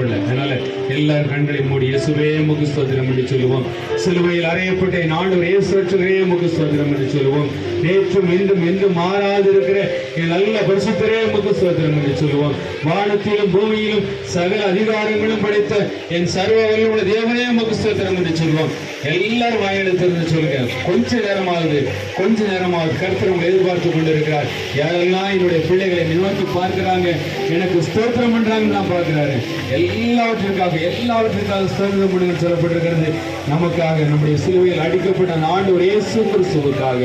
கொள்ள அதனால எல்லார் கண்களை மூடி இயேசுவே முக ஸ்தோத்திரம் என்று சொல்லுவோம். சிலுவையில் அறையப்பட்ட நாடு இயேசுவே இயேசு ரட்சகரே ஸ்தோத்திரம் என்று சொல்லுவோம். நேற்றும் இன்றும் என்றும் மாறாது இருக்கிற என் நல்ல பரிசுத்தரே முக ஸ்தோத்திரம் என்று சொல்லுவோம். வானத்திலும் பூமியிலும் சகல அதிகாரங்களும் படைத்த என் சர்வ வல்லுள்ள தேவனே முக ஸ்தோத்திரம் என்று சொல்லுவோம். எல்லாரும் வாயெழுத்து சொல்லுங்க. கொஞ்ச நேரமாகுது கொஞ்ச நேரமாகுது கர்த்தர் உங்களை எதிர்பார்த்து கொண்டிருக்கிறார். யாரெல்லாம் என்னுடைய பிள்ளைகளை நினைத்து பார்க்கிறாங்க எனக்கு ஸ்தோத்திரம் பண்றாங்க நான் பார்க்கிறாரு. எல்லாவற்றிற்காக எல்லாவற்றிற்காக ஸ்தோத்திரம் பண்ணுங்க சொல்லப்பட்டிருக்கிறது. நமக்காக நம்முடைய சிலுவையில் அடிக்கப்பட்ட நாடு ஒரு இயேசு கிறிஸ்துவுக்காக.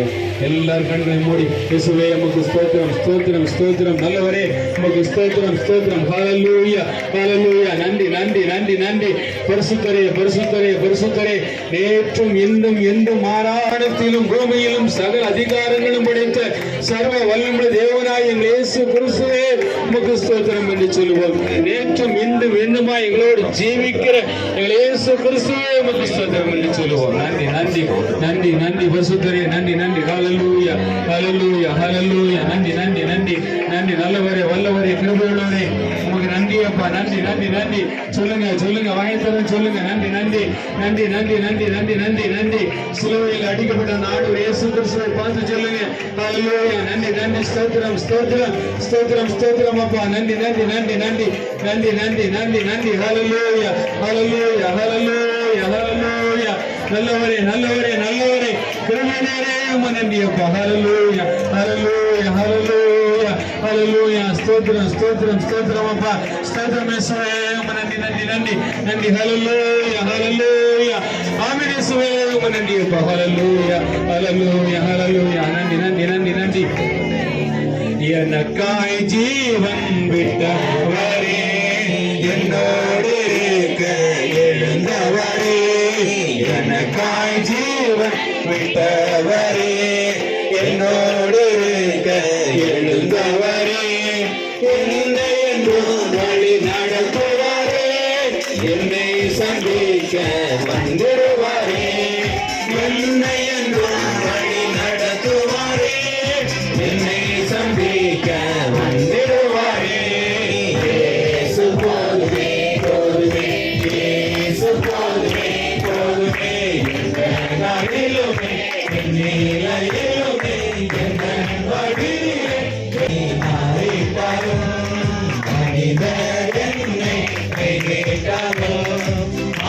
எல்லார் கண்களை மூடி இயேசுவே நமக்கு ஸ்தோத்திரம் ஸ்தோத்திரம் ஸ்தோத்திரம். நல்லவரே நமக்கு ஸ்தோத்திரம் ஸ்தோத்திரம். ஹalleluya ஹalleluya. நன்றி நன்றி நன்றி நன்றி. பரிசுத்தரே பரிசுத்தரே பரிசுத்தரே. நேற்றும் இன்றும் என்றும் மாறாணத்திலும் பூமியிலும் சகல அதிகாரங்களும் படைத்த சர்வ வல்லமுள்ள தேவனாய் எங்கள் இயேசு கிறிஸ்துவே உமக்கு ஸ்தோத்திரம் என்று சொல்லுவோம். நேற்றும் இன்றும் இன்னுமா எங்களோடு ஜீவிக்கிற எங்கள் இயேசு கிறிஸ்துவே உமக்கு ஸ்தோத்திரம் என்று சொல்லுவோம். நன்றி நன்றி. நன்றி நன்றி. பரிசுத்தரே நன்றி நன்றி. ஹalleluya ஹalleluya ஹalleluya. நன்றி நன்றி நன்றி. நன்றி. நல்லவரே வல்லவரே கிருபையுள்ளவரே. உமக்கு நன்றி அப்பா நன்றி நன்றி நன்றி சொல்லுங்க சொல்லுங்க வாயத்தரம் சொல்லுங்க நன்றி நன்றி நன்றி நன்றி நன்றி நன்றி நன்றி நன்றி சிலுவையில் அடிக்கப்பட்ட நாடு இயேசு கிறிஸ்துவை பார்த்து சொல்லுங்க ஹalleluya நன்றி நன்றி ஸ்தோத்திரம் ஸ்தோத்திரம் ஸ்தோத்திரம் ஸ்தோத்திரம் அப்பா நன்றி நன்றி நன்றி நன்றி நன்றி நன்றி நன்றி நன்றி ஹalleluya ஹalleluya ஹalleluya ஹalleluya நல்லவரே நல்லவரே நல்லவரே கிருபையாரே உம நன்றி அப்பா ஹalleluya ஹalleluya అలలుయ స్తోత్రం స్తోత్రం స్తోత్రం అప్ప స్తోత్రం నండి నండి నండి నండి హలలోయ హలలోయ ఆమెనేశ్వరమనండి అప్ప హలలోయ హలలోయ హలలోయ నండి నండి నండి నండి எனக்காய் ஜீவன் விட்ட வரே என்னோடு என்னை சந்திக்க வந்திருவாரே என்னை என்றும் வழி நடத்துவாரே என்னை சந்திக்க வந்திருவாரே இயேசு போதுவே போதுவே இயேசு போதுவே போதுவே எந்த நாளிலுமே என்னிலையே கேட்டவோ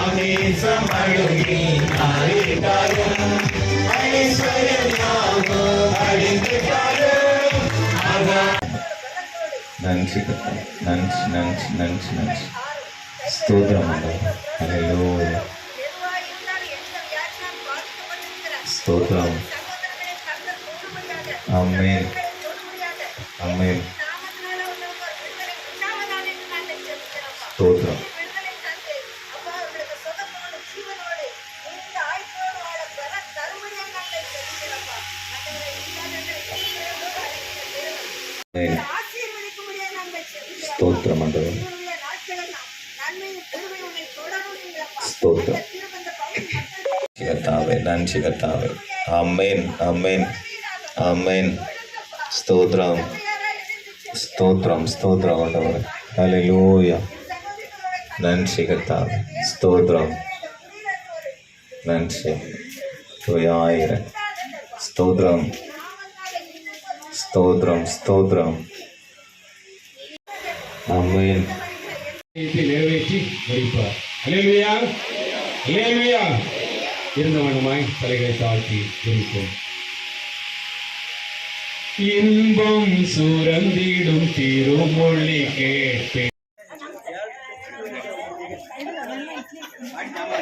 அநேசமழுகி அறிந்தாரோ ஐஸ்வர்யாவோ அறிந்தாரோ நன்றி நன்றி. நன்றி நன்றி நன்றி ஸ்தோத்திரம். ஹலோ ஸ்தோத்திரம் స్తోత్ర స్తోత్ర మండలం స్తోత్ర കർത്താവേ നന്ദി കർത്താവേ അമ്മേൻ അമ്മേൻ അമ്മേൻ സ്തോത്രം സ്തോത്രം സ്തോത്രം കൊണ്ടവർ ഹലോ நன்றி கர்த்தாவே ஸ்தோத்திரம் நன்றி துயாயிரம் ஸ்தோத்திரம் ஸ்தோத்திரம் ஸ்தோத்திரம் ஆமென் நிறைவேற்றி வைப்பார் அலேலுயா அலேலுயா இருந்தவனுமாய் தலைகளை தாழ்த்தி ஜெபிப்போம் இன்பம் சுரந்திடும் திருமொழி கேட்பேன்